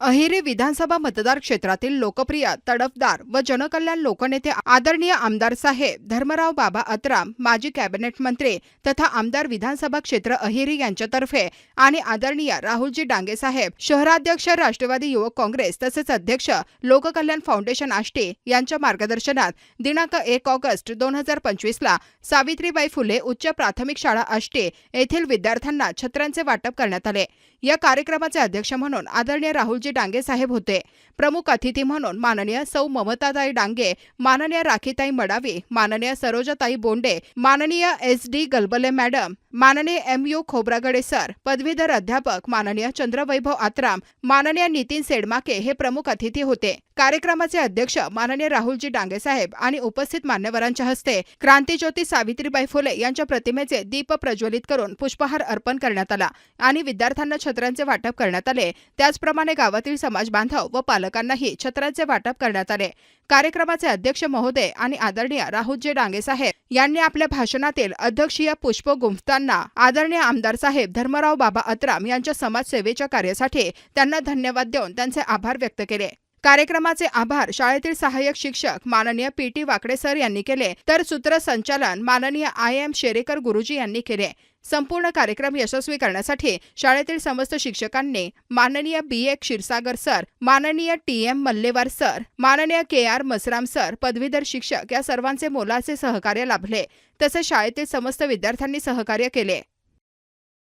अहेरी विधानसभा मतदार क्षेत्रातील लोकप्रिय तडफदार व जनकल्याण लोकनेते आदरणीय आमदार साहेब धर्मराव बाबा अत्राम माजी कॅबिनेट मंत्री तथा आमदार विधानसभा क्षेत्र अहेरी यांच्यातर्फे आणि आदरणीय राहुलजी डांगे साहेब शहराध्यक्ष राष्ट्रवादी युवक काँग्रेस तसेच अध्यक्ष लोककल्याण फाउंडेशन आष्टी यांच्या मार्गदर्शनात दिनांक एक ऑगस्ट दोन हजार पंचवीसला सावित्रीबाई फुले उच्च प्राथमिक शाळा आष्टी येथील विद्यार्थ्यांना छत्र्यांचे वाटप करण्यात आले. या कार्यक्रमाचे अध्यक्ष म्हणून आदरणीय राहुलजी डांगे साहेब होते. प्रमुख अतिथी म्हणून माननीय सौ ममताताई डांगे माननीय राखीताई मडावी माननीय सरोजाताई बोंडे माननीय एस डी गलबले मॅडम माननीय एम यू खोब्रागडे सर पदवीधर अध्यापक माननीय चंद्रवैभव आत्राम माननीय नितीन सेडमाके हे प्रमुख अतिथी होते. कार्यक्रमाचे अध्यक्ष माननीय राहुलजी डांगेसाहेब आणि उपस्थित मान्यवरांच्या हस्ते क्रांतीज्योती सावित्रीबाई फुले यांच्या प्रतिमेचे दीप प्रज्वलित करून पुष्पहार अर्पण करण्यात आला आणि विद्यार्थ्यांना छत्रांचे वाटप करण्यात आले. त्याचप्रमाणे गावातील समाज बांधव व पालकांनाही छत्र्यांचे वाटप करण्यात आले. कार्यक्रमाचे अध्यक्ष महोदय आणि आदरणीय राहुलजी डांगेसाहेब यांनी आपल्या भाषणातील अध्यक्षीय पुष्प असताना आदरणीय आमदार साहेब धर्मराव बाबा अत्राम यांच्या समाजसेवेच्या कार्यासाठी त्यांना धन्यवाद देऊन त्यांचे आभार व्यक्त केले. कार्यक्रमाचे आभार शाळेतील सहाय्यक शिक्षक माननीय पी टी वाकडे सर यांनी केले तर सूत्रसंचालन माननीय आय एम शेरेकर गुरुजी यांनी केले. संपूर्ण कार्यक्रम यशस्वी करण्यासाठी शाळेतील समस्त शिक्षकांनी माननीय बी ए क्षीरसागर सर माननीय टी एम मल्लेवार सर माननीय के आर मसराम सर पदवीधर शिक्षक या सर्वांचे मोलाचे सहकार्य लाभले. तसेच शाळेतील समस्त विद्यार्थ्यांनी सहकार्य केले.